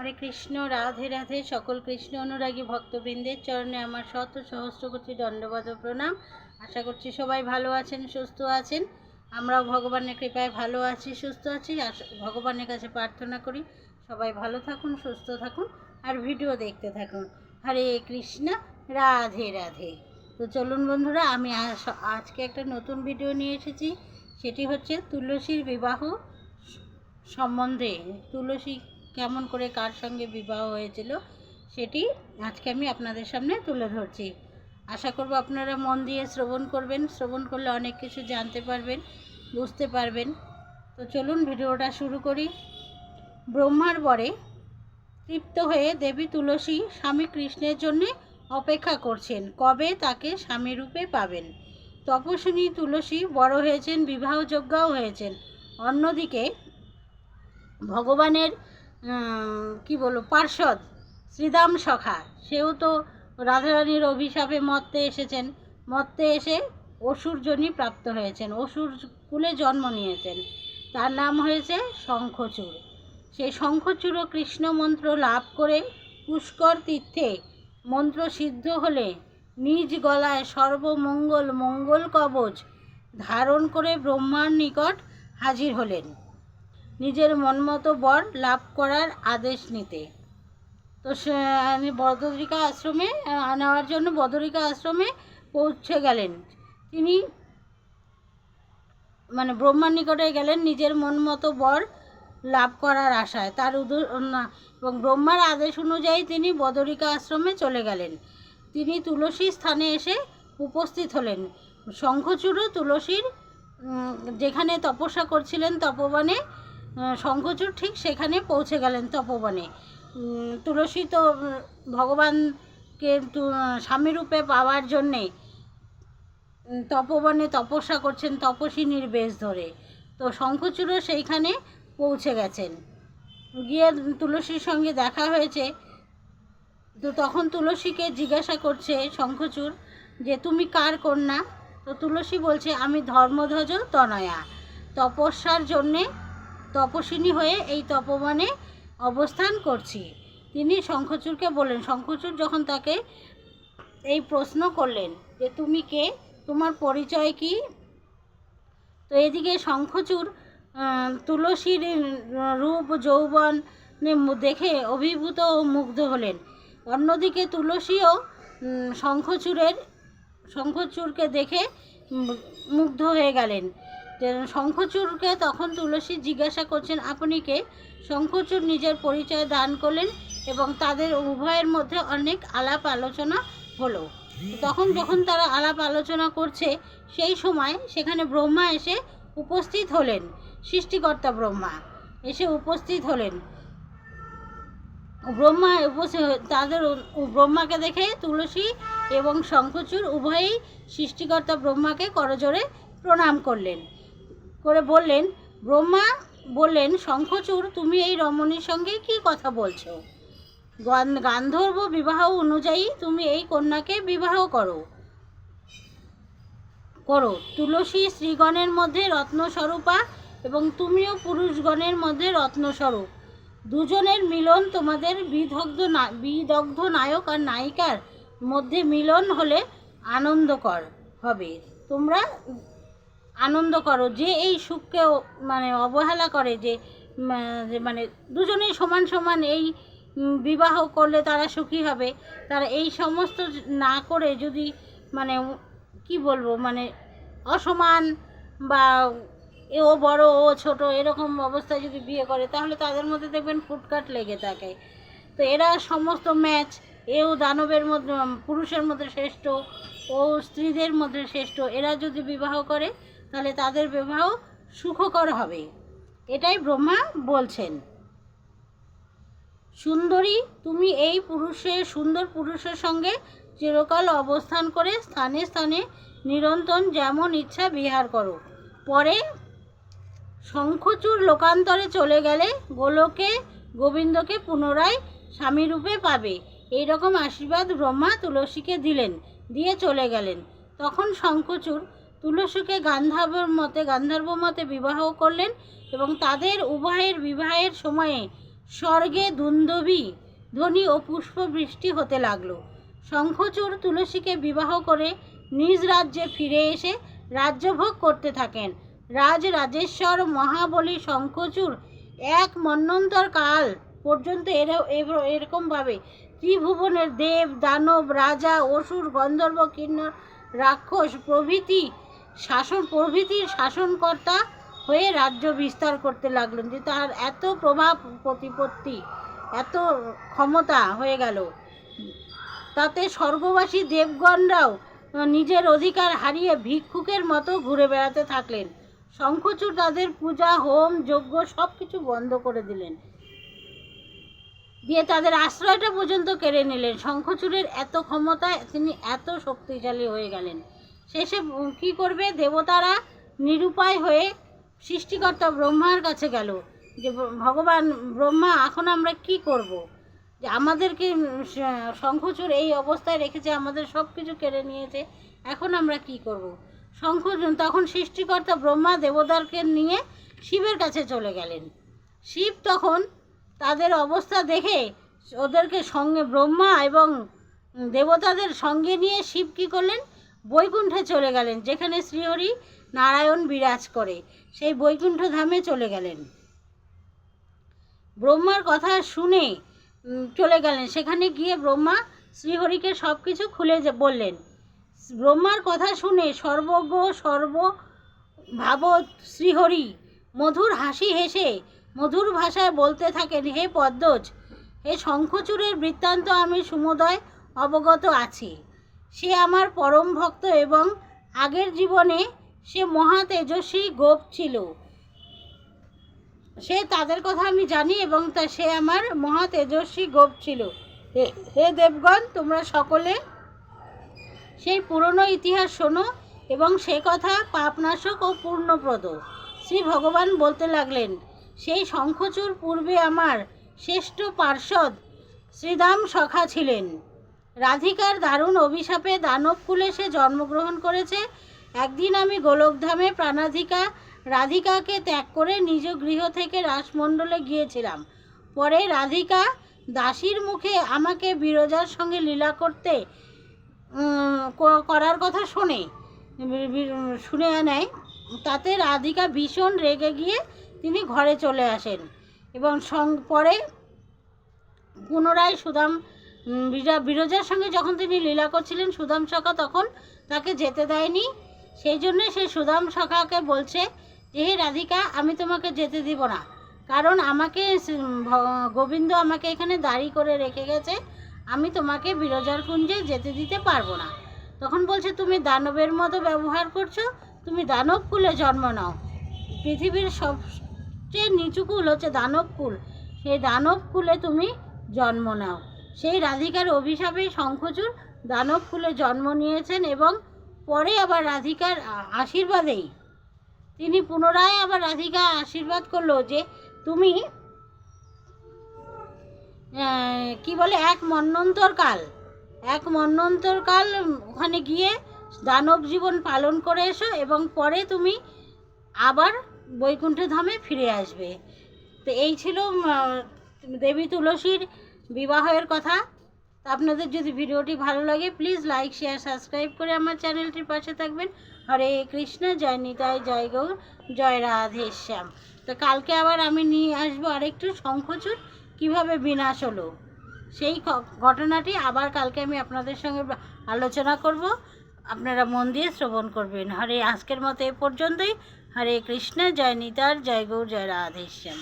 হরে কৃষ্ণ, রাধে রাধে। সকল কৃষ্ণ অনুরাগী ভক্তবৃন্দের চরণে আমার শত সহস্র কোটি দণ্ডবাদ প্রণাম। আশা করছি সবাই ভালো আছেন, সুস্থ আছেন। আমরাও ভগবানের কৃপায় ভালো আছি, সুস্থ আছি। ভগবানের কাছে প্রার্থনা করি, সবাই ভালো থাকুন, সুস্থ থাকুন আর ভিডিও দেখতে থাকুন। হরে কৃষ্ণ, রাধে রাধে। তো চলুন বন্ধুরা, আমি আজকে একটা নতুন ভিডিও নিয়ে এসেছি। সেটি হচ্ছে তুলসীর বিবাহ সম্বন্ধে। তুলসী কেমন করে কার সঙ্গে বিবাহ হয়েছিল সেটি আজকে আমি আপনাদের সামনে তুলে ধরছি। আশা করব আপনারা মন দিয়ে শ্রবণ করবেন, শ্রবণ করলে অনেক কিছু জানতে পারবেন, বুঝতে পারবেন। তো চলুন ভিডিওটা শুরু করি। ব্রহ্মার বরে তৃপ্ত হয়ে দেবী তুলসী স্বামী কৃষ্ণের জন্যে অপেক্ষা করছেন, কবে তাকে স্বামী রূপে পাবেন? তপস্বিনী তুলসী বড় হয়েছেন, বিবাহযোগ্যাও হয়েছেন। অন্যদিকে ভগবানের কি বলব, পার্ষদ, শ্রীদাম সখা, সেও তো রাধারানীর অভিশাপে মর্তে এসেছেন। মর্তে এসে অসুরজনী প্রাপ্ত হয়েছেন, অসুর কুলে জন্ম নিয়েছেন। তার নাম হয়েছে শঙ্খচূড়। সেই শঙ্খচূড় কৃষ্ণ মন্ত্র লাভ করে পুষ্কর তীর্থে মন্ত্র সিদ্ধ হলে নিজ গলায় সর্বমঙ্গল মঙ্গল কবচ ধারণ করে ব্রহ্মার নিকট হাজির হলেন। নিজের মনমতো বর লাভ করার আদেশ নিতে। তো সে, আমি বদরিকা আশ্রমে নেওয়ার জন্য বদরিকা আশ্রমে পৌঁছে গেলেন। তিনি মানে ব্রহ্মার নিকটে গেলেন নিজের মন মতো বর লাভ করার আশায়। তার উদ- এবং ব্রহ্মার আদেশ অনুযায়ী তিনি বদরিকা আশ্রমে চলে গেলেন। তিনি তুলসী স্থানে এসে উপস্থিত হলেন। শঙ্খচূড় তুলসীর যেখানে তপস্যা করছিলেন তপবনে শঙ্খচূড় ঠিক সেখানে পৌঁছে গেলেন তপবনে। তুলসী তো ভগবানকে স্বামীরূপে পাওয়ার জন্যে তপবনে তপস্যা করছেন তপস্বিনীর বেশ ধরে। তো শঙ্খচূড়ও সেইখানে পৌঁছে গেছেন। গিয়ে তুলসীর সঙ্গে দেখা হয়েছে, তো তখন তুলসীকে জিজ্ঞাসা করছে শঙ্খচূড় যে, তুমি কার কন্যা? তো তুলসী বলছে, আমি ধর্মধ্বজ তনয়া তপস্যার জন্যে তপস্বিনী হয়ে এই তপবনে অবস্থান করছি। তিনি শঙ্খচূড়কে বললেন, শঙ্খচূড় যখন তাকে এই প্রশ্ন করলেন যে, তুমি কে? তোমার পরিচয় কি? তো এদিকে শঙ্খচূড় তুলসীর রূপ যৌবন দেখে অভিভূত ও মুগ্ধ হলেন। অন্যদিকে তুলসীও শঙ্খচূড়ের, শঙ্খচূড়কে দেখে মুগ্ধ হয়ে গেলেন। শঙ্খচূড়কে তখন তুলসী জিজ্ঞাসা করছেন, আপনি কে? শঙ্খচূড় নিজের পরিচয় দান করলেন এবং তাদের উভয়ের মধ্যে অনেক আলাপ আলোচনা হলো। তখন যখন তারা আলাপ আলোচনা করছে, সেই সময় সেখানে ব্রহ্মা এসে উপস্থিত হলেন, সৃষ্টিকর্তা ব্রহ্মা এসে উপস্থিত হলেন। ব্রহ্মা উপস্থিত তাদের ব্রহ্মাকে দেখে তুলসী এবং শঙ্খচূড় উভয়েই সৃষ্টিকর্তা ব্রহ্মাকে করজোরে প্রণাম করলেন। করে বললেন, ব্রহ্মা বললেন, শঙ্খচূড়, তুমি এই রমণীর সঙ্গে কি কথা বলছো? গান্ধর্ব বিবাহ অনুযায়ী তুমি এই কন্যাকে বিবাহ করো। করো। তুলসী শ্রীগণের মধ্যে রত্নস্বরূপা এবং তুমিও পুরুষগণের মধ্যে রত্নস্বরূপ। দুজনের মিলন তোমাদের বিদগ্ধ না বিদগ্ধ নায়ক আর নায়িকার মধ্যে মিলন হলে আনন্দকর হবে। তোমরা আনন্দ করো, যে এই সুখকে মানে অবহেলা করে যে মানে দুজনেই সমান সমান এই বিবাহ করলে তারা সুখী হবে। তারা এই সমস্ত না করে যদি মানে কি বলব মানে অসমান বা ও বড়, ও ছোট এরকম অবস্থায় যদি বিয়ে করে, তাহলে তাদের মধ্যে দেখবেন ফুটকাট লেগে থাকে। তো এরা সমস্ত ম্যাচ, এও দানবের মধ্যে, পুরুষের মধ্যে শ্রেষ্ঠ, ও স্ত্রীদের মধ্যে শ্রেষ্ঠ, এরা যদি বিবাহ করে তাহলে তাদের বিবাহ সুখকর হবে। এটাই ব্রহ্মা বলছেন। সুন্দরী, তুমি এই পুরুষের সুন্দর পুরুষের সঙ্গে চিরকাল অবস্থান করে স্থানে স্থানে নিরন্তর যেমন ইচ্ছা বিহার করো। পরে শঙ্খচূড় লোকান্তরে চলে গেলে গোলকে, গোবিন্দকে পুনরায় স্বামীরূপে পাবে। এই রকম আশীর্বাদ ব্রহ্মা তুলসীকে দিলেন, দিয়ে চলে গেলেন। তখন শঙ্খচূড় তুলসীকে গান্ধার্বর মতে গান্ধার্ব মতে বিবাহ করলেন এবং তাদের উভয়ের বিবাহের সময়ে স্বর্গে দুন্দবী ধ্বনি ও পুষ্পবৃষ্টি হতে লাগল। শঙ্খচূড় তুলসীকে বিবাহ করে নিজ রাজ্যে ফিরে এসে রাজ্যভোগ করতে থাকেন। রাজ রাজেশ্বর মহাবলী শঙ্খচূড় এক মন্বন্তর কাল পর্যন্ত এর- এরকমভাবে ত্রিভুবনের দেব, দানব, রাজা, অসুর, গন্ধর্ব, কিন্নর, রাক্ষস প্রভৃতি শাসন প্রভৃতির শাসনকর্তা হয়ে রাজ্য বিস্তার করতে লাগলেন যে তার এত প্রভাব প্রতিপত্তি, এত ক্ষমতা হয়ে গেল। তাতে স্বর্গবাসী দেবগণরাও নিজের অধিকার হারিয়ে ভিক্ষুকের মতো ঘুরে বেড়াতে থাকলেন। শঙ্খচূড় তাদের পূজা, হোম, যজ্ঞ সব কিছু বন্ধ করে দিলেন। দিয়ে তাদের আশ্রয়টা পর্যন্ত কেড়ে নিলেন। শঙ্খচূড়ের এত ক্ষমতা তিনি এত শক্তিশালী হয়ে গেলেন। শেষে কি করবে দেবতারা নিরুপায় হয়ে সৃষ্টিকর্তা ব্রহ্মার কাছে গেল যে ভগবান ব্রহ্মা, এখন আমরা কি করব। যে আমাদেরকে উম শ- শঙ্খচূড় এই অবস্থায় রেখেছে, আমাদের সব কিছু কেড়ে নিয়েছে, এখন আমরা কি করব। শঙ্খ তখন সৃষ্টিকর্তা ব্রহ্মা দেবতারকে নিয়ে শিবের কাছে চলে গেলেন শিব তখন তাদের অবস্থা দেখে ওদেরকে সঙ্গে ব্রহ্মা এবং দেবতাদের সঙ্গে নিয়ে শিব কী করলেন বৈকুণ্ঠে চলে গেলেন, যেখানে শ্রীহরি নারায়ণ বিরাজ করে, সেই বৈকুণ্ঠ ধামে চলে গেলেন। ব্রহ্মার কথা শুনে চলে গেলেন। সেখানে গিয়ে ব্রহ্মা শ্রীহরিকে সব কিছু খুলে বললেন। ব্রহ্মার কথা শুনে সর্বজ্ঞ সর্ব ভাবত শ্রীহরি মধুর হাসি হেসে মধুর ভাষায় বলতে থাকেন, হে পদ্মজ, হে শঙ্খচূড়ের বৃত্তান্ত আমি সুমোদয় অবগত আছি। সে আমার পরম ভক্ত এবং আগের জীবনে সে মহা তেজস্বী গোপ ছিল। সে তাদের কথা আমি জানি এবং তা সে আমার মহা তেজস্বী গোপ ছিল। হে- দেবগণ, তোমরা সকলে সেই পুরনো ইতিহাস শোনো এবং সে কথা পাপনাশক ও পূর্ণপ্রদ শ্রী ভগবান বলতে লাগলেন, সেই শঙ্খচূড় পূর্বে আমার শ্রেষ্ঠ পার্ষদ শ্রীদাম সখা ছিলেন। রাধিকার দারুণ অভিশাপে দানবকুলে সে জন্মগ্রহণ করেছে। একদিন আমি গোলকধামে প্রাণাধিকা রাধিকাকে ত্যাগ করে নিজ গৃহ থেকে রাসমণ্ডলে গিয়েছিলাম। পরে রাধিকা দাসীর মুখে আমাকে বিরজার সঙ্গে লীলা করতে করার কথা শোনে শুনে নেয়। তাতে রাধিকা ভীষণ রেগে গিয়ে তিনি ঘরে চলে আসেন এবং সং, পরে পুনরায় সুদাম বিরজার সঙ্গে যখন তিনি লীলা করছিলেন সুদাম সখা, তখন তাকে যেতে দেয়নি। সেই জন্যে সে সুদাম সখাকে বলছে যে, হে রাধিকা, আমি তোমাকে যেতে দিব না। কারণ আমাকে গোবিন্দ আমাকে এখানে দাঁড়ি করে রেখে গেছে। আমি তোমাকে বিরজার কুঞ্জে যেতে দিতে পারব না। তখন বলছে, তুমি দানবের মতো ব্যবহার করছ। তুমি দানব কুলে জন্ম নাও। পৃথিবীর সবচেয়ে নিচু কুল হচ্ছে দানব কুল। সেই দানব কুলে তুমি জন্ম নাও। সেই রাধিকার অভিশাপে শঙ্খচূড় দানব কুলে জন্ম নিয়েছেন এবং পরে আবার রাধিকার আশীর্বাদেই। তিনি পুনরায় আবার রাধিকা আশীর্বাদ করল যে তুমি কি বলে, এক মন্বন্তর কাল এক মন্বন্তর কাল ওখানে গিয়ে দানব জীবন পালন করে এসো এবং পরে তুমি আবার বৈকুণ্ঠ ধামে ফিরে আসবে। তো এই ছিল দেবী তুলসীর বিবাহের কথা। আপনাদের যদি ভিডিওটি ভালো লাগে প্লিজ লাইক শেয়ার সাবস্ক্রাইব করে আমার চ্যানেলটির পাশে থাকবেন। হরে কৃষ্ণ, জয় নিতাই, জয় গৌর, জয় রাধে শ্যাম। তো কালকে আবার আমি নিয়ে আসব আরেকটু শঙ্খচূড় কীভাবে বিনাশ হলো? সেই ঘটনাটি আবার কালকে আমি আপনাদের সঙ্গে আলোচনা করব। আপনারা মন দিয়ে শ্রবণ করবেন। হরে, আজকের মতো এ পর্যন্তই। হরে কৃষ্ণ, জয় নিতার জয় গৌর, জয় রাধেশ্যাম